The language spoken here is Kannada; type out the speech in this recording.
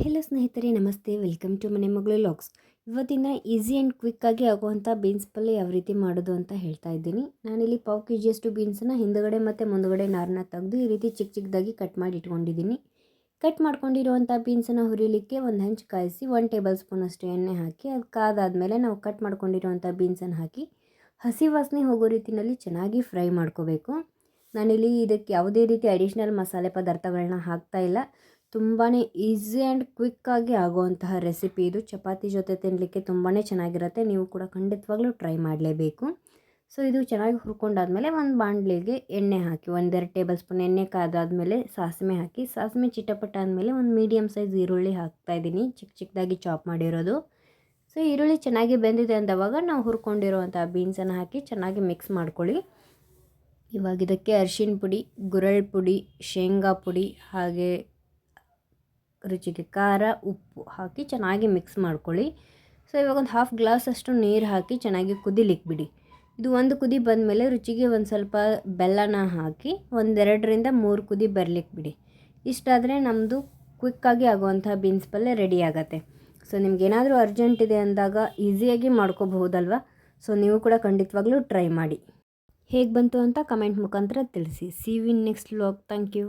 ಹೆಲೋ ಸ್ನೇಹಿತರೆ, ನಮಸ್ತೆ. ವೆಲ್ಕಮ್ ಟು ಮನೆ ಮಗಳು ಲಾಗ್ಸ್ ಇವತ್ತಿನ ಈಸಿ ಆ್ಯಂಡ್ ಕ್ವಿಕ್ಕಾಗಿ ಆಗುವಂಥ ಬೀನ್ಸ್ ಪಲ್ಯ ಯಾವ ರೀತಿ ಮಾಡೋದು ಅಂತ ಹೇಳ್ತಾ ಇದ್ದೀನಿ. ನಾನಿಲ್ಲಿ ಪಾವ್ ಕೆ ಜಿಯಷ್ಟು ಬೀನ್ಸನ್ನು ಹಿಂದುಗಡೆ ಮತ್ತು ಮುಂದುಗಡೆ ನಾರನ್ನ ತೆಗೆದು ಈ ರೀತಿ ಚಿಕ್ಕ ಚಿಕ್ಕದಾಗಿ ಕಟ್ ಮಾಡಿ ಇಟ್ಕೊಂಡಿದ್ದೀನಿ. ಕಟ್ ಮಾಡ್ಕೊಂಡಿರುವಂಥ ಬೀನ್ಸನ್ನು ಹುರಿಲಿಕ್ಕೆ ಒಂದು ಹಂಚು ಕಾಯಿಸಿ ಒನ್ ಟೇಬಲ್ ಸ್ಪೂನ್ ಅಷ್ಟು ಎಣ್ಣೆ ಹಾಕಿ, ಅದು ಕಾದಾದಮೇಲೆ ನಾವು ಕಟ್ ಮಾಡ್ಕೊಂಡಿರುವಂಥ ಬೀನ್ಸನ್ನು ಹಾಕಿ, ಹಸಿ ವಾಸನೆ ಹೋಗೋ ರೀತಿಯಲ್ಲಿ ಚೆನ್ನಾಗಿ ಫ್ರೈ ಮಾಡ್ಕೋಬೇಕು. ನಾನಿಲ್ಲಿ ಇದಕ್ಕೆ ಯಾವುದೇ ರೀತಿ ಅಡಿಷ್ನಲ್ ಮಸಾಲೆ ಪದಾರ್ಥಗಳನ್ನ ಹಾಕ್ತಾ ಇಲ್ಲ. ತುಂಬಾ ಈಸಿ ಆ್ಯಂಡ್ ಕ್ವಿಕ್ಕಾಗಿ ಆಗುವಂತಹ ರೆಸಿಪಿ ಇದು. ಚಪಾತಿ ಜೊತೆ ತಿನ್ನಲಿಕ್ಕೆ ತುಂಬಾ ಚೆನ್ನಾಗಿರುತ್ತೆ. ನೀವು ಕೂಡ ಖಂಡಿತವಾಗ್ಲೂ ಟ್ರೈ ಮಾಡಲೇಬೇಕು. ಸೊ, ಇದು ಚೆನ್ನಾಗಿ ಹುರ್ಕೊಂಡಾದ್ಮೇಲೆ ಒಂದು ಬಾಣಲೆಗೆ ಎಣ್ಣೆ ಹಾಕಿ, ಒಂದೆರಡು ಟೇಬಲ್ ಸ್ಪೂನ್ ಎಣ್ಣೆ ಕಾದಾದಮೇಲೆ ಸಾಸಿವೆ ಹಾಕಿ, ಸಾಸಿವೆ ಚಿಟಪಟ ಆದಮೇಲೆ ಒಂದು ಮೀಡಿಯಮ್ ಸೈಜ್ ಈರುಳ್ಳಿ ಹಾಕ್ತಾಯಿದ್ದೀನಿ ಚಿಕ್ಕ ಚಿಕ್ಕದಾಗಿ ಚಾಪ್ ಮಾಡಿರೋದು. ಸೊ, ಈರುಳ್ಳಿ ಚೆನ್ನಾಗಿ ಬೆಂದಿದೆ ಅಂದವಾಗ ನಾವು ಹುರ್ಕೊಂಡಿರುವಂಥ ಬೀನ್ಸನ್ನು ಹಾಕಿ ಚೆನ್ನಾಗಿ ಮಿಕ್ಸ್ ಮಾಡ್ಕೊಳ್ಳಿ. ಇವಾಗ ಇದಕ್ಕೆ ಅರಿಶಿನ ಪುಡಿ ಗುರಳ್ ಪುಡಿ ಶೇಂಗಾ ಪುಡಿ ಹಾಗೆ ರುಚಿಗೆ ಖಾರ, ಉಪ್ಪು ಹಾಕಿ ಚೆನ್ನಾಗಿ ಮಿಕ್ಸ್ ಮಾಡ್ಕೊಳ್ಳಿ. ಸೊ ಇವಾಗ ಒಂದು ಹಾಫ್ ಗ್ಲಾಸ್ ಅಷ್ಟು ನೀರು ಹಾಕಿ ಚೆನ್ನಾಗಿ ಕುದಿಲಿಕ್ಕೆ ಬಿಡಿ. ಇದು ಒಂದು ಕುದಿ ಬಂದಮೇಲೆ ರುಚಿಗೆ ಒಂದು ಸ್ವಲ್ಪ ಬೆಲ್ಲನ ಹಾಕಿ ಒಂದೆರಡರಿಂದ ಮೂರು ಕುದಿ ಬರಲಿಕ್ಕೆ ಬಿಡಿ. ಇಷ್ಟಾದರೆ ನಮ್ಮದು ಕ್ವಿಕ್ಕಾಗಿ ಆಗುವಂಥ ಬೀನ್ಸ್ ಪಲ್ಯ ರೆಡಿ ಆಗುತ್ತೆ. ಸೊ ನಿಮ್ಗೇನಾದರೂ ಅರ್ಜೆಂಟ್ ಇದೆ ಅಂದಾಗ ಈಸಿಯಾಗಿ ಮಾಡ್ಕೋಬಹುದಲ್ವ? ಸೊ ನೀವು ಕೂಡ ಖಂಡಿತವಾಗ್ಲೂ ಟ್ರೈ ಮಾಡಿ. ಹೇಗೆ ಬಂತು ಅಂತ ಕಮೆಂಟ್ ಮುಖಾಂತರ ತಿಳಿಸಿ. See you in next vlog thank you